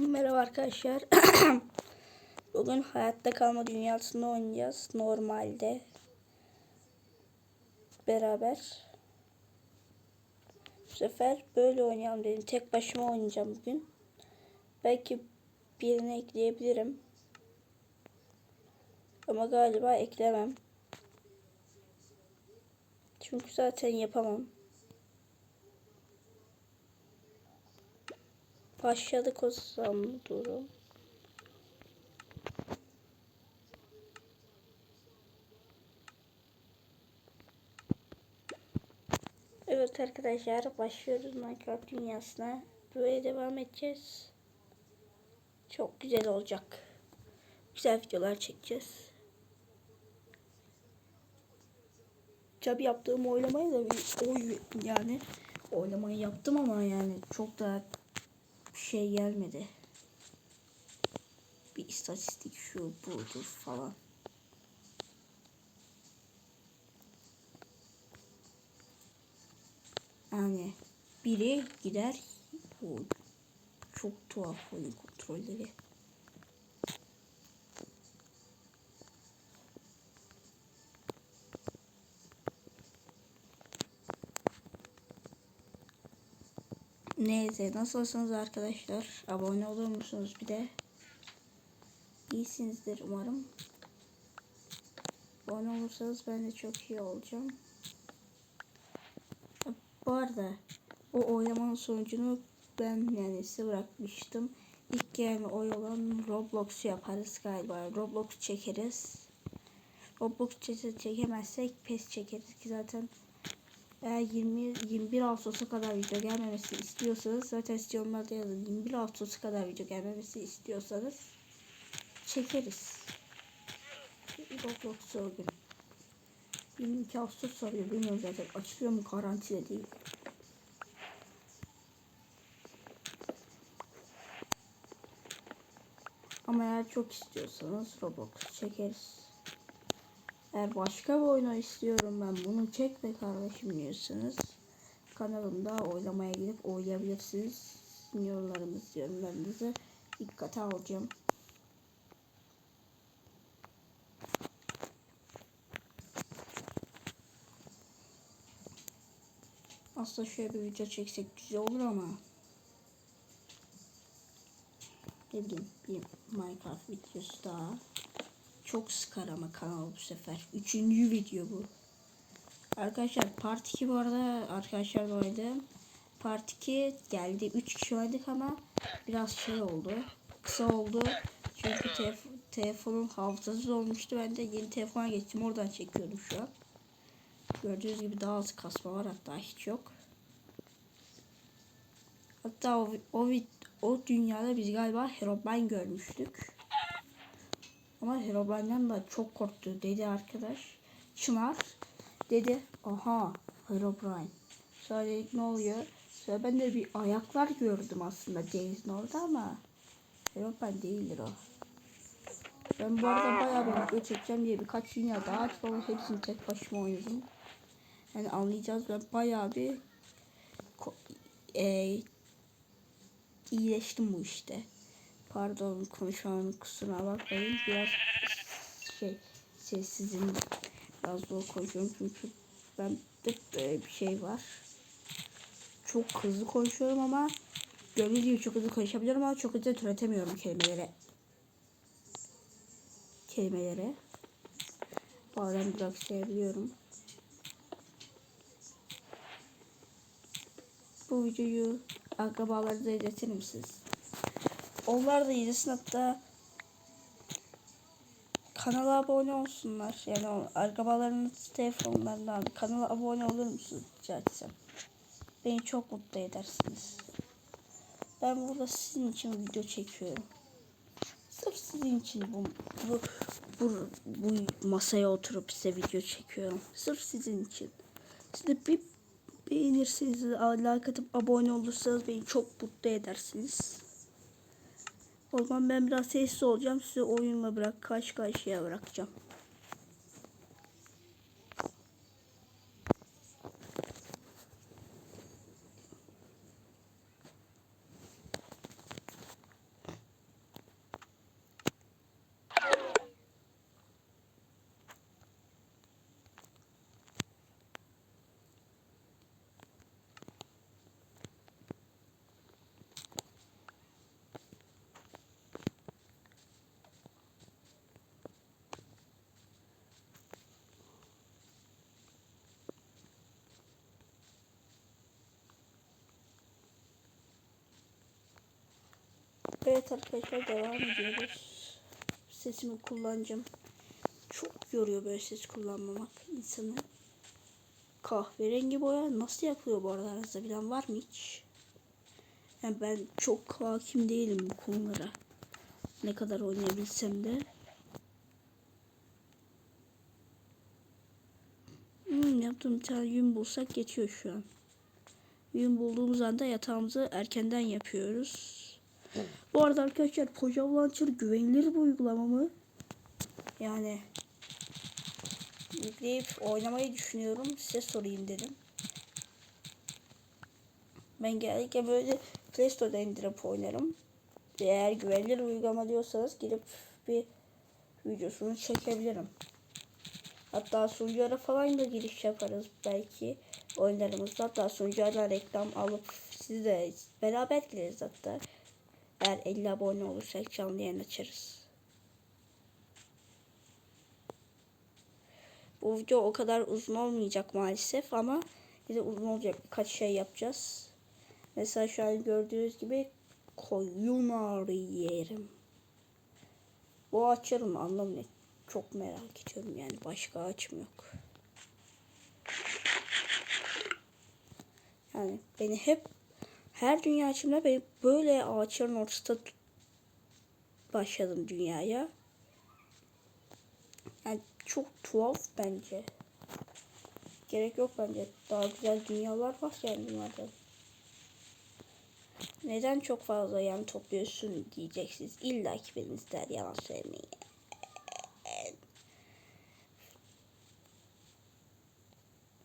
Merhaba arkadaşlar. Bugün hayatta kalma dünyasında oynayacağız. Normalde. Beraber. Bu sefer böyle oynayalım dedim. Tek başıma oynayacağım bugün. Belki birini ekleyebilirim. Ama galiba eklemem. Çünkü zaten yapamam. Başladık o zaman durum. Evet arkadaşlar başlıyoruz Minecraft dünyasına. Böyle devam edeceğiz. Çok güzel olacak. Güzel videolar çekeceğiz. Tabi yaptığım oylamayı da bir oy yani oylamayı yaptım ama yani çok da şey gelmedi. Bir istatistik şu budur falan. Yani biri gider bu çok tuhaf oyun kontrolleri. Neyse nasılsınız arkadaşlar? Abone olur musunuz bir de? İyisinizdir umarım. Abone olursanız ben de çok iyi olacağım. Bu arada o oylamanın sonucunu ben yani size bırakmıştım. İlk gelme oy olan Roblox'u yaparız galiba. Roblox çekeriz. Roblox çe- çekemezsek PES çekeriz ki zaten eğer 20 21 Ağustos'a kadar video gelmemesi istiyorsanız zaten siz yorumlarda yazın. 21 Ağustos'a kadar video gelmemesi istiyorsanız çekeriz. Roblox'u o gün. 22 Ağustos soruyor. Bilmiyorum zaten. Açılıyor mu garanti değil. Ama eğer çok istiyorsanız Roblox çekeriz. Eğer başka bir oyunu istiyorum ben bunu çekme kardeşim diyorsanız kanalımda oylamaya gidip oynayabilirsiniz. Yorumlarımız yorumlarınızı dikkate alacağım. Aslında şöyle bir video çeksek güzel olur ama ne bileyim bir Minecraft videosu daha çok sıkar ama kanal bu sefer. Üçüncü video bu. Arkadaşlar part 2 bu arada arkadaşlar vardı. Part 2 geldi. 3 kişi oynadık ama biraz şey oldu. Kısa oldu. Çünkü telef telefonun hafızası olmuştu. Ben de yeni telefona geçtim. Oradan çekiyorum şu an. Gördüğünüz gibi daha az kasma var. Hatta hiç yok. Hatta o, o, o dünyada biz galiba Herobrine görmüştük. Ama Herobrine'den da çok korktu dedi arkadaş. Çınar dedi aha Herobrine. Sonra dedik ne oluyor? Sonra ben de bir ayaklar gördüm aslında denizin orada ama Herobrine değildir o. Ben bu arada bayağı bir video çekeceğim diye birkaç dünya daha ama hepsini tek başıma oynadım. Yani anlayacağız ben bayağı bir e, iyileştim bu işte. Pardon konuşmanın kusuruna bakmayın. Biraz şey sessizim. Biraz zor konuşuyorum çünkü ben de bir şey var. Çok hızlı konuşuyorum ama gördüğünüz gibi çok hızlı konuşabiliyorum ama çok hızlı türetemiyorum kelimelere. Kelimelere. Bazen biraz seviliyorum. Bu videoyu akrabalarınıza izletir misiniz? Onlar da izlesin hatta kanala abone olsunlar. Yani o akrabalarınız telefonlarından kanala abone olur musunuz rica etsem. Beni çok mutlu edersiniz. Ben burada sizin için video çekiyorum. Sırf sizin için bu, bu, bu, bu masaya oturup size video çekiyorum. Sırf sizin için. Siz de bir beğenirseniz, like atıp abone olursanız beni çok mutlu edersiniz. O zaman ben biraz sessiz olacağım. Sizi oyunla bırak karşı karşıya bırakacağım. Evet arkadaşlar devam ediyoruz. Sesimi kullanacağım. Çok yoruyor böyle ses kullanmamak insanı. Kahverengi boya nasıl yapılıyor bu arada aranızda bilen var mı hiç? Yani ben çok hakim değilim bu konulara. Ne kadar oynayabilsem de. Hmm, yaptığım bir tane yün bulsak geçiyor şu an. Yün bulduğumuz anda yatağımızı erkenden yapıyoruz. Bu arada arkadaşlar Pojam Launcher güvenilir bir uygulama mı? Yani yükleyip oynamayı düşünüyorum. Size sorayım dedim. Ben genellikle böyle Play Store'da indirip oynarım. Eğer güvenilir uygulama diyorsanız gidip bir videosunu çekebilirim. Hatta sunuculara falan da giriş yaparız belki oyunlarımızda. Hatta sunuculardan reklam alıp sizi de beraber gireriz hatta. Eğer 50 abone olursak canlı yayın açarız. Bu video o kadar uzun olmayacak maalesef ama bize uzun olacak birkaç şey yapacağız. Mesela şu an gördüğünüz gibi koyun arıyorum. Bu açarım anlam ne? Çok merak ediyorum yani başka açım yok. Yani beni hep her dünya açımda beni böyle ağaçların ortasında başladım dünyaya. Yani çok tuhaf bence. Gerek yok bence. Daha güzel dünyalar var yani dünyada. Neden çok fazla yem topluyorsun diyeceksiniz. İlla ki benim ister yalan söylemeyi.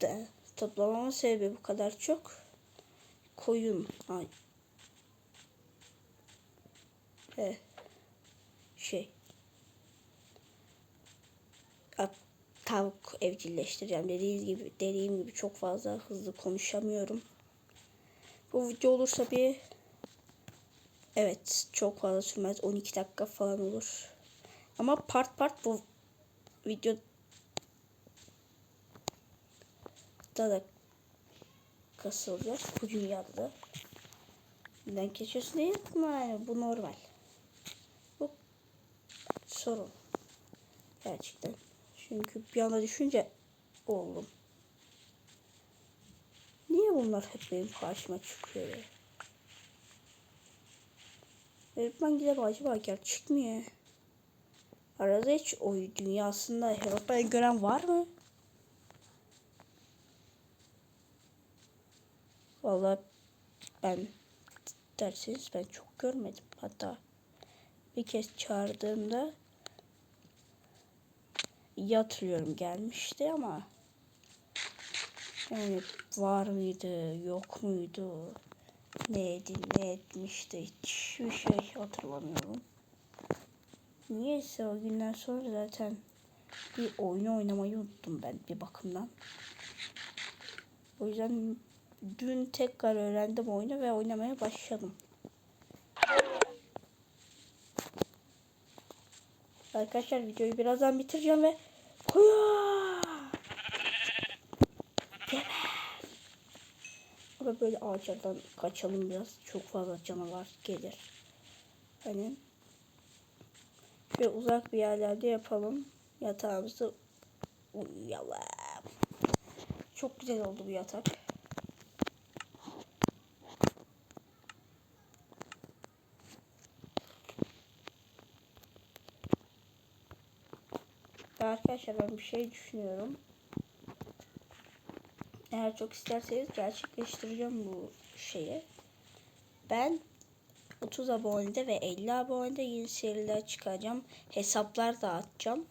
De, toplamamın sebebi bu kadar çok. Koyun. Ay. He. Şey. Tavuk evcilleştireceğim. Dediğiniz gibi, dediğim gibi çok fazla hızlı konuşamıyorum. Bu video olursa bir Evet çok fazla sürmez 12 dakika falan olur. Ama part part bu video da da kasılacak bu dünyada da. Neden geçiyorsun değil? Yani bu normal. Bu sorun. Gerçekten. Çünkü bir anda düşünce oldum. Niye bunlar hep benim karşıma çıkıyor ya? Öğretmen gider acaba gerçek mi? Arada hiç o dünyasında Herobrine gören var mı? Vallahi ben derseniz ben çok görmedim. Hatta bir kez çağırdığımda iyi gelmişti ama yani var mıydı yok muydu neydi ne etmişti hiçbir şey hatırlamıyorum. Niyeyse o günden sonra zaten bir oyunu oynamayı unuttum ben bir bakımdan. O yüzden dün tekrar öğrendim oyunu ve oynamaya başladım. Arkadaşlar videoyu birazdan bitireceğim ve Kuya! Burada böyle ağaçlardan kaçalım biraz. Çok fazla canavar gelir. Hani şöyle uzak bir yerlerde yapalım. Yatağımızı uyuyalım. Çok güzel oldu bu yatak. Arkadaşlar ben bir şey düşünüyorum. Eğer çok isterseniz gerçekleştireceğim bu şeyi. Ben 30 abonede ve 50 abonede yeni seriler çıkaracağım. Hesaplar dağıtacağım.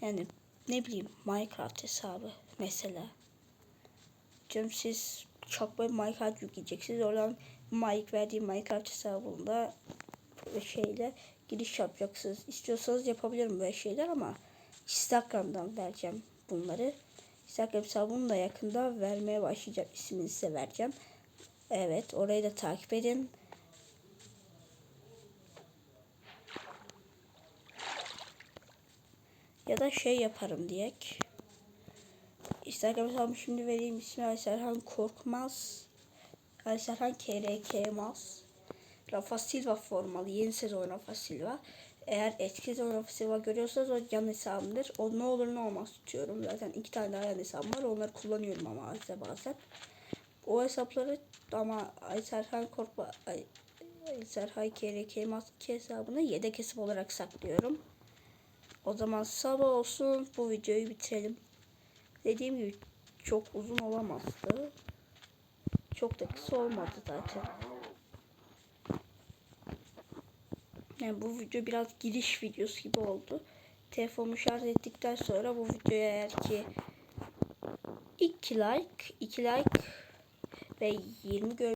Yani ne bileyim Minecraft hesabı mesela. Diyorum siz çok böyle Minecraft yükleyeceksiniz. Oradan Mike verdiği Minecraft hesabında şeyle giriş yapacaksınız. İstiyorsanız yapabilirim böyle şeyler ama Instagram'dan vereceğim bunları. Instagram hesabımı da yakında vermeye başlayacağım. İsmini size vereceğim. Evet orayı da takip edin. Ya da şey yaparım diyek. Instagram hesabımı şimdi vereyim. İsmi Ali Serhan Korkmaz. Ali Serhan KRK Maz. Rafa Silva formalı. Yeni sezon Rafa Silva. Eğer eski sezon Rafa Silva görüyorsanız o yan hesabımdır. O ne olur ne olmaz tutuyorum. Zaten iki tane daha yan hesabım var. Onları kullanıyorum ama size bazen. O hesapları ama Ayserhan Korkma Ay, Ayserhay KRK Maske hesabını yedek hesap olarak saklıyorum. O zaman sabah olsun bu videoyu bitirelim. Dediğim gibi çok uzun olamazdı. Çok da kısa olmadı zaten. Yani bu video biraz giriş videosu gibi oldu. Telefonumu şarj ettikten sonra bu videoya eğer ki 2 like, 2 like ve 20 gör